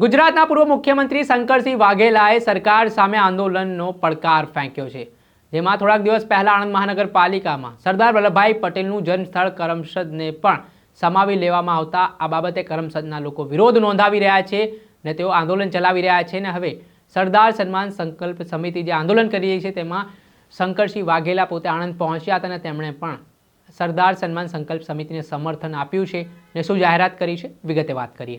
ગુજરાતના પૂર્વ મુખ્યમંત્રી શંકરસિંહ વાઘેલાએ સરકાર સામે આંદોલનનો પડકાર ફેંક્યો છે. જેમાં થોડાક દિવસ પહેલા આણંદ મહાનગરપાલિકામાં સરદાર વલ્લભભાઈ પટેલનું જન્મસ્થળ કરમસદને પણ સમાવી લેવામાં આવતા આ બાબતે કરમસદના લોકો વિરોધ નોંધાવી રહ્યા છે ને તેઓ આંદોલન ચલાવી રહ્યા છે ને હવે સરદાર સન્માન સંકલ્પ સમિતિ જે આંદોલન કરી રહી છે તેમાં શંકરસિંહ વાઘેલા પોતે આણંદ પહોંચ્યા હતા અને તેમણે પણ સરદાર સન્માન સંકલ્પ સમિતિને સમર્થન આપ્યું છે ને શું જાહેરાત કરી છે વિગતે વાત કરીએ.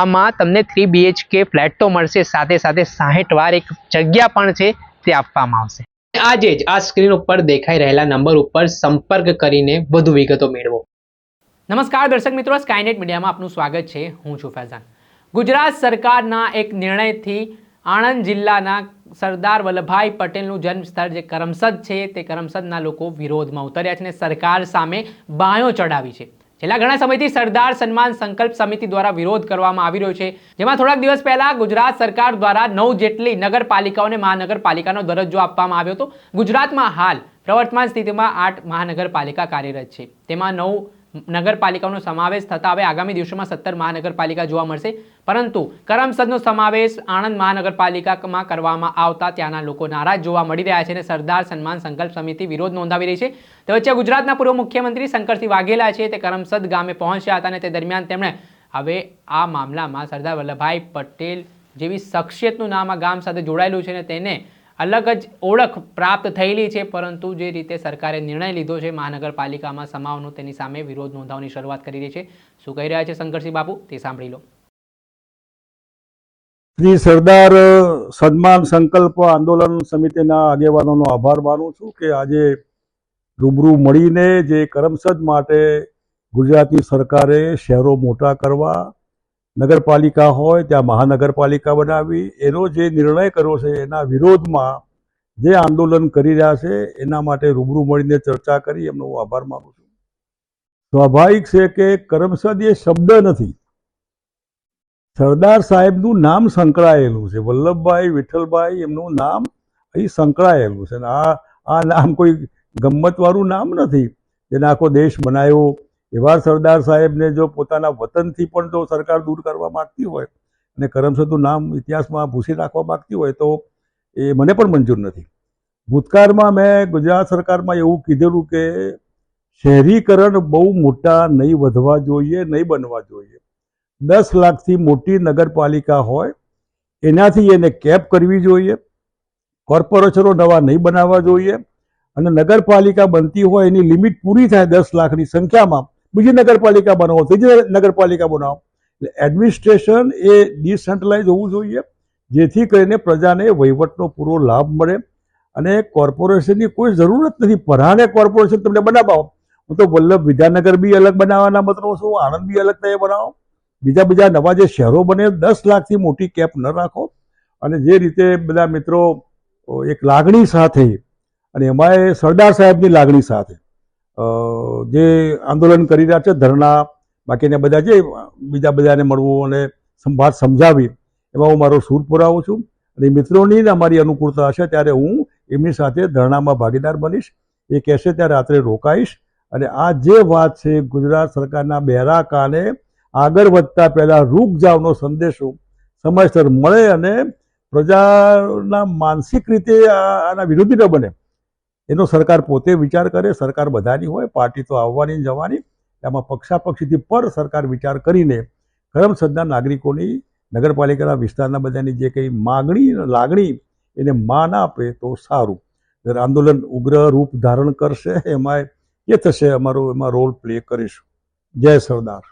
આમાં તમને થ્રી બીએચકે ફ્લેટ તો મળશે સાથે સાથે સાહીઠ વાર એક જગ્યા પણ છે તે આપવામાં આવશે. આજે જ આ સ્ક્રીન ઉપર દેખાઈ રહેલા નંબર ઉપર સંપર્ક કરીને વધુ વિગતો મેળવો. નમસ્કાર દર્શક મિત્રો સ્કાયનેટ મીડિયામાં આપનું સ્વાગત છે. હું છું ફૈઝાન. ગુજરાત સરકારના એક નિર્ણયથી આણંદ જિલ્લાના સરદાર વલ્લભભાઈ પટેલનું જન્મસ્થળ જે કરમસદ છે તે કરમસદના લોકો વિરોધમાં ઉતર્યા છે અને સરકાર સામે બાયો ચડાવી છે. છેલ્લા ઘણા સમયથી સરદાર સન્માન સંકલ્પ સમિતિ દ્વારા વિરોધ કરવામાં આવી રહ્યો છે, જેમાં થોડાક દિવસ પહેલા ગુજરાત સરકાર દ્વારા નવ જેટલી નગરપાલિકાઓને મહાનગરપાલિકાનો દરજ્જો આપવામાં આવ્યો હતો. ગુજરાતમાં હાલ પ્રવર્તમાન સ્થિતિમાં આઠ મહાનગરપાલિકા કાર્યરત છે. તેમાં નવ નગરપાલિકાનો સમાવેશ થતા હવે આગામી દિવસોમાં સત્તર મહાનગરપાલિકા જોવા મળશે. પરંતુ કરમસદનો સમાવેશ આણંદ મહાનગરપાલિકામાં કરવામાં આવતા ત્યાંના લોકો નારાજ જોવા મળી રહ્યા છે અને સરદાર સન્માન સંકલ્પ સમિતિ વિરોધ નોંધાવી રહી છે. તે વચ્ચે ગુજરાતના પૂર્વ મુખ્યમંત્રી શંકરસિંહ વાઘેલા છે તે કરમસદ ગામે પહોંચ્યા હતા અને તે દરમિયાન તેમણે હવે આ મામલામાં સરદાર વલ્લભભાઈ પટેલ જેવી શખ્સિયતનું નામ આ ગામ સાથે જોડાયેલું છે અને તેને અલગ જ ઓળખ પ્રાપ્ત થયેલી છે, પરંતુ જે રીતે સરકારે નિર્ણય લીધો છે, મહાનગરપાલિકામાં સમાવનો તેની સામે વિરોધ નોંધાવવાની શરૂઆત કરી રહી છે. શું કહી રહ્યા છે શંકરસિંહ બાપુ? તે સાંભળી લો. શ્રી સરદાર સન્માન સંકલ્પ આંદોલન સમિતિના આગેવાનોનો આભાર માનું છું કે આજે રૂબરૂ મળીને જે કરમસદ માટે ગુજરાતની સરકારે શહેરો મોટા કરવા નગરપાલિકા હોય, ત્યાં મહાનગરપાલિકા બનાવી, એનો જે નિર્ણય કર્યો છે, એના વિરોધમાં જે આંદોલન કરી રહ્યા છે, એના માટે રૂબરૂ મળીને ચર્ચા કરી, એમનો હું આભાર માનું છું. સ્વાભાવિક છે કે કરમસદ એ શબ્દ નથી. સરદાર સાહેબનું નામ સંકળાયેલું છે. વલ્લભભાઈ, વિઠ્ઠલભાઈ, એમનું નામ અહીં સંકળાયેલું છે. અને આ આ નામ કોઈ ગમ્મતવાળું નામ નથી. જેને આખો દેશ બનાવ્યો એવા સરદાર સાહેબને જો પોતાના વતનથી પણ જો સરકાર દૂર કરવા માગતી હોય અને કરમસદનું નામ ઇતિહાસમાં ભૂસી નાખવા માગતી હોય તો એ મને પણ મંજૂર નથી. ભૂતકાળમાં મેં ગુજરાત સરકારમાં એવું કીધેલું કે શહેરીકરણ બહુ મોટા નહીં વધવા જોઈએ, નહીં બનવા જોઈએ. દસ લાખથી મોટી નગરપાલિકા હોય, એનાથી એને કેપ કરવી જોઈએ, કોર્પોરેશનો નવા નહીં બનાવવા જોઈએ અને નગરપાલિકા બનતી હોય એની લિમિટ પૂરી થાય દસ લાખની સંખ્યામાં બીજી નગરપાલિકા બનાવો, ત્રીજી નગરપાલિકા બનાવો. એટલે એડમિનિસ્ટ્રેશન એ ડિસેન્ટ્રલાઇઝ હોવું જોઈએ, જેથી કરીને પ્રજાને વહીવટનો પૂરો લાભ મળે અને કોર્પોરેશનની કોઈ જરૂરત નથી. પરાણે કોર્પોરેશન તમને બનાવો હું તો વલ્લભ વિદ્યાનગર બી અલગ બનાવવાના મતલબ છું, આણંદ બી અલગ તમે બનાવો. બીજા બીજા નવા જે શહેરો બને, દસ લાખથી મોટી કેપ ન રાખો. અને જે રીતે બધા મિત્રો, એક લાગણી સાથે, અને એમાં સરદાર સાહેબની લાગણી સાથે જે આંદોલન કરી રહ્યા છે, ધરણા, બાકીના બધા જે બીજા બધાને મળવું અને સંભાળ સમજાવી, એમાં હું મારો સૂર પુરાવું છું. અને મિત્રોની અમારી અનુકૂળતા હશે, ત્યારે હું એમની સાથે ધરણામાં ભાગીદાર બનીશ. એ કહેશે ત્યારે રાત્રે રોકાઈશ. અને આ જે વાત છે, ગુજરાત સરકારના બહેરા કાને આગળ વધતા પહેલાં રૂક જાવનો સંદેશો સમયસર મળે અને પ્રજાના માનસિક રીતે આના વિરોધી ન બને. એનો સરકાર પોતે વિચાર કરે, સરકાર બધાની હોય, પાર્ટી તો આવવાની જવાની, એમાં પક્ષાપક્ષીથી પર સરકાર વિચાર કરીને કરમસદના નાગરિકોની નગરપાલિકાના વિસ્તારના બધાની જે કંઈ માગણી લાગણી એને માન આપે તો સારું. આંદોલન ઉગ્ર રૂપ ધારણ કરશે એમાં એ થશે, અમારો એમાં રોલ પ્લે કરીશું. જય સરદાર.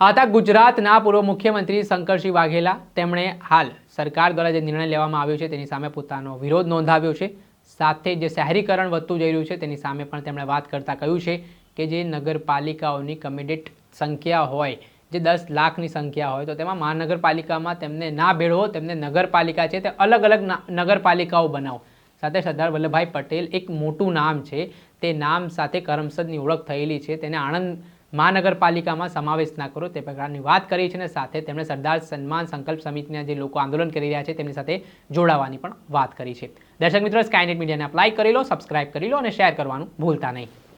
આતા ગુજરાતના પૂર્વ મુખ્યમંત્રી શંકરસિંહ વાઘેલા. તેમણે હાલ સરકાર દ્વારા જે નિર્ણય લેવામાં આવ્યો છે તેની સામે પોતાનો વિરોધ નોંધાવ્યો છે. સાથે જે શહેરીકરણ વધતું જઈ રહ્યું છે, તેની સામે પણ તેમણે વાત કરતાં કહ્યું છે કે જે નગરપાલિકાઓની કમિટેડ સંખ્યા હોય, જે દસ લાખની સંખ્યા હોય, તો તેમાં મહાનગરપાલિકામાં તેમને ના ભેળવો, તેમને નગરપાલિકા છે તે અલગ અલગ નગરપાલિકાઓ બનાવો. સાથે સરદાર વલ્લભભાઈ પટેલ એક મોટું નામ છે, તે નામ સાથે કરમસદની ઓળખ થયેલી છે, તેને આણંદ મહાનગરપાલિકામાં સમાવેશ ના કરો તે પ્રકારની વાત કરી છે અને સાથે તેમણે સરદાર સન્માન સંકલ્પ સમિતિના જે લોકો આંદોલન કરી રહ્યા છે તેમની સાથે જોડાવાની પણ વાત કરી છે. દર્શક મિત્રો સ્કાયનેટ મીડિયાને અપ્લાય કરી લો સબસ્ક્રાઇબ કરી લો અને શેર કરવાનું ભૂલતા નહીં.